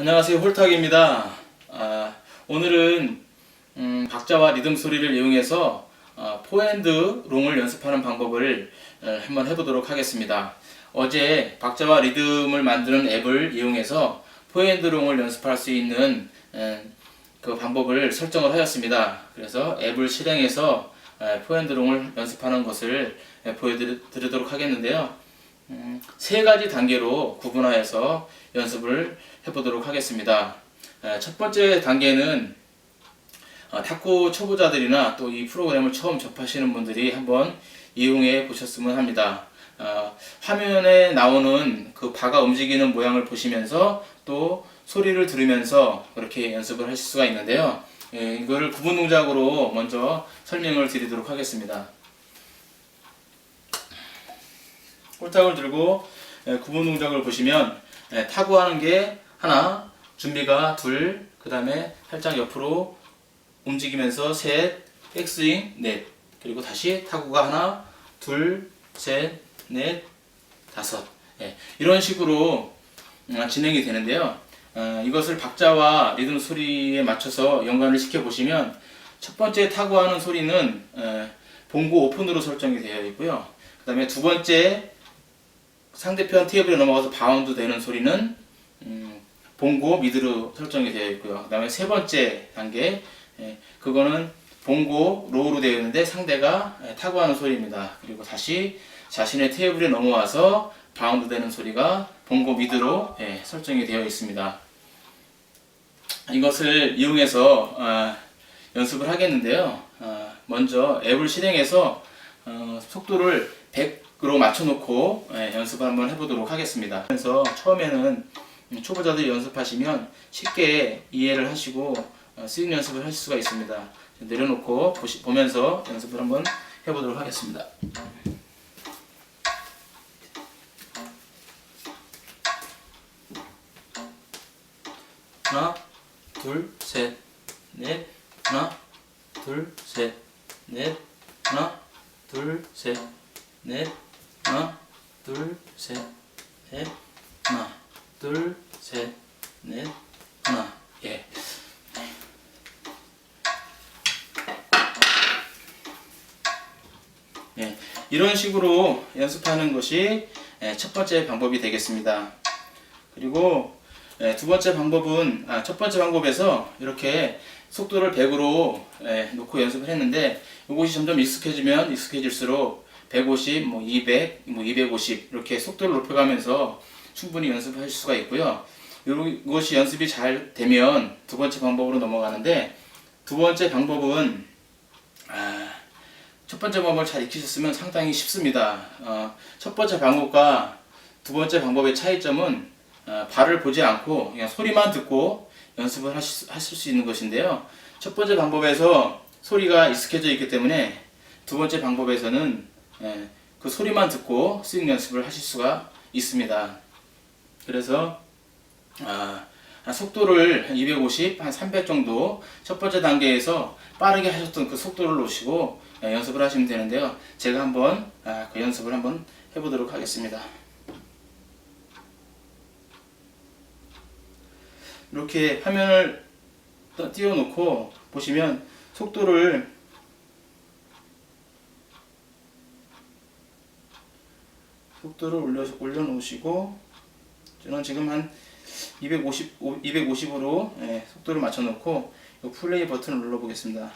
안녕하세요 홀탁입니다. 아, 오늘은 음, 박자와 리듬 소리를 이용해서 어, 포핸드 롱을 연습하는 방법을 어, 한번 해보도록 하겠습니다. 어제 박자와 리듬을 만드는 앱을 이용해서 포핸드 롱을 연습할 수 있는 에, 그 방법을 설정을 하였습니다. 그래서 앱을 실행해서 에, 포핸드 롱을 연습하는 것을 에, 보여드리도록 하겠는데요. 음, 세 가지 단계로 구분하여서 연습을 해보도록 하겠습니다. 에, 첫 번째 단계는 어, 탁구 초보자들이나 또 이 프로그램을 처음 접하시는 분들이 한번 이용해 보셨으면 합니다. 어, 화면에 나오는 그 바가 움직이는 모양을 보시면서 또 소리를 들으면서 그렇게 연습을 하실 수가 있는데요. 예, 이거를 구분 동작으로 먼저 설명을 드리도록 하겠습니다. 홀탁을 들고 예, 구분 동작을 보시면 예, 타구하는 게 하나, 준비가 둘, 그 다음에 살짝 옆으로 움직이면서 셋, 백스윙 넷, 그리고 다시 타구가 하나, 둘, 셋, 넷, 다섯. 예, 이런 식으로 음, 진행이 되는데요. 어, 이것을 박자와 리듬 소리에 맞춰서 연관을 시켜 보시면 첫 번째 타구하는 소리는 에, 봉고 오픈으로 설정이 되어 있고요. 그 다음에 두 번째 상대편 테이블에 넘어가서 바운드 되는 소리는 음, 봉고 미드로 설정이 되어 있고요. 그 다음에 세 번째 단계 예, 그거는 봉고 로우로 되어 있는데 상대가 예, 타구하는 소리입니다. 그리고 다시 자신의 테이블에 넘어와서 바운드 되는 소리가 봉고 미드로 예, 설정이 되어 있습니다. 이것을 이용해서 아, 연습을 하겠는데요. 아, 먼저 앱을 실행해서 어, 속도를 100 으로 맞춰놓고 예, 연습을 한번 해보도록 하겠습니다. 그래서 처음에는 음, 초보자들이 연습하시면 쉽게 이해를 하시고 어, 스윙 연습을 하실 수가 있습니다. 내려놓고 보시, 보면서 연습을 한번 해보도록 하겠습니다. 하나, 둘, 셋, 넷, 하나, 둘, 셋, 넷, 하나, 둘, 셋, 넷, 하나, 둘, 셋, 넷, 하나, 둘, 셋, 넷, 하나, 예. 예, 이런 식으로 연습하는 것이 예, 첫 번째 방법이 되겠습니다. 그리고 예, 두 번째 방법은 아, 첫 번째 방법에서 이렇게 속도를 100으로 예, 놓고 연습을 했는데 이것이 점점 익숙해지면 익숙해질수록 150, 뭐 200, 뭐 250 이렇게 속도를 높여가면서 충분히 연습을 할 수가 있고요. 이것이 연습이 잘 되면 두 번째 방법으로 넘어가는데 두 번째 방법은 아, 첫 번째 방법을 잘 익히셨으면 상당히 쉽습니다. 어, 첫 번째 방법과 두 번째 방법의 차이점은 어, 발을 보지 않고 그냥 소리만 듣고 연습을 하실, 하실 수 있는 것인데요. 첫 번째 방법에서 소리가 익숙해져 있기 때문에 두 번째 방법에서는 예, 그 소리만 듣고 스윙 연습을 하실 수가 있습니다. 그래서 아, 한 속도를 한 250, 한 300 정도 첫 번째 단계에서 빠르게 하셨던 그 속도를 놓으시고 예, 연습을 하시면 되는데요. 제가 한번 아, 그 연습을 한번 해보도록 하겠습니다. 이렇게 화면을 떠- 띄워놓고 보시면 속도를 속도를 올려 올려놓으시고 저는 지금 한 250, 250으로 예, 속도를 맞춰놓고 이 플레이 버튼을 눌러보겠습니다.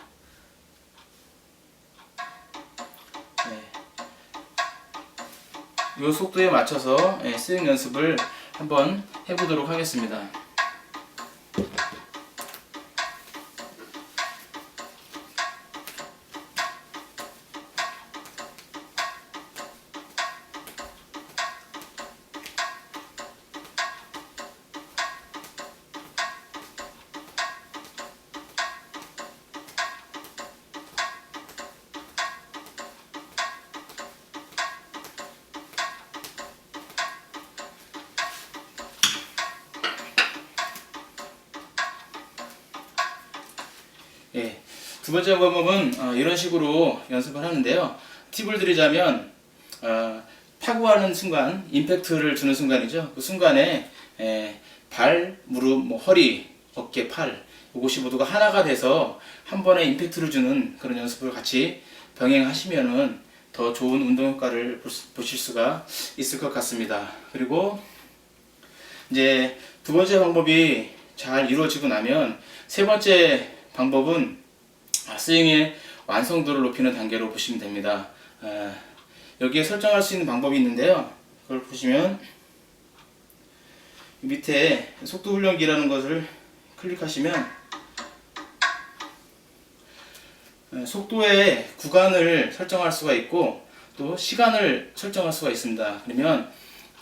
이 속도에 맞춰서 예, 스윙 연습을 한번 해보도록 하겠습니다. 예. 두 번째 방법은 어, 이런 식으로 연습을 하는데요. 팁을 드리자면 어, 타구하는 순간, 임팩트를 주는 순간이죠. 그 순간에 에, 발, 무릎, 뭐 허리, 어깨, 팔 이것이 모두가 하나가 돼서 한 번에 임팩트를 주는 그런 연습을 같이 병행하시면은 더 좋은 운동 효과를 보실 수가 있을 것 같습니다. 그리고 이제 두 번째 방법이 잘 이루어지고 나면 세 번째 방법은 아, 스윙의 완성도를 높이는 단계로 보시면 됩니다. 아, 여기에 설정할 수 있는 방법이 있는데요. 그걸 보시면 이 밑에 속도 훈련기라는 것을 클릭하시면 에, 속도의 구간을 설정할 수가 있고 또 시간을 설정할 수가 있습니다. 그러면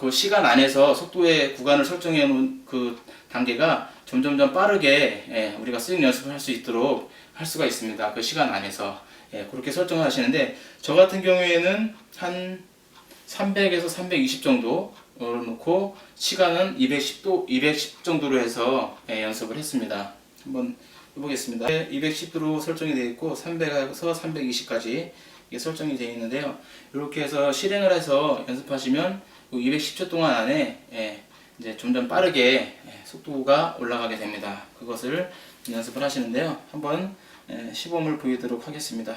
그 시간 안에서 속도의 구간을 설정해 놓은 그 단계가 점점점 빠르게 예, 우리가 스윙 연습을 할 수 있도록 할 수가 있습니다. 그 시간 안에서 예, 그렇게 설정을 하시는데 저 같은 경우에는 한 300에서 320 정도 놓고 시간은 210도 210 정도로 해서 예, 연습을 했습니다. 한번 해보겠습니다. 210도로 설정이 되어 있고 300에서 320까지 이게 설정이 되어 있는데요. 이렇게 해서 실행을 해서 연습하시면 210초 동안 안에 예, 이제 점점 빠르게 예, 속도가 올라가게 됩니다. 그것을 연습을 하시는데요. 한번 예, 시범을 보이도록 하겠습니다.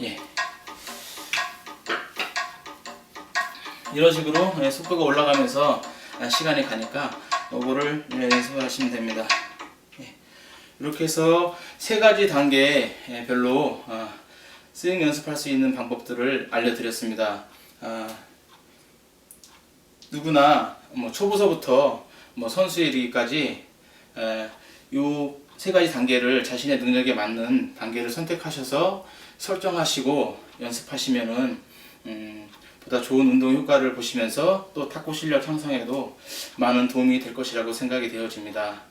예. 이런 식으로 예, 속도가 올라가면서 아, 시간이 가니까 요거를 예, 연습을 하시면 됩니다. 예. 이렇게 해서 세 가지 단계 예, 별로 아, 스윙 연습할 수 있는 방법들을 알려드렸습니다. 아, 누구나 뭐 초보서부터 뭐요 세 가지 단계를 자신의 능력에 맞는 단계를 선택하셔서 설정하시고 연습하시면은 음, 보다 좋은 운동 효과를 보시면서 또 탁구 실력 향상에도 많은 도움이 될 것이라고 생각이 되어집니다.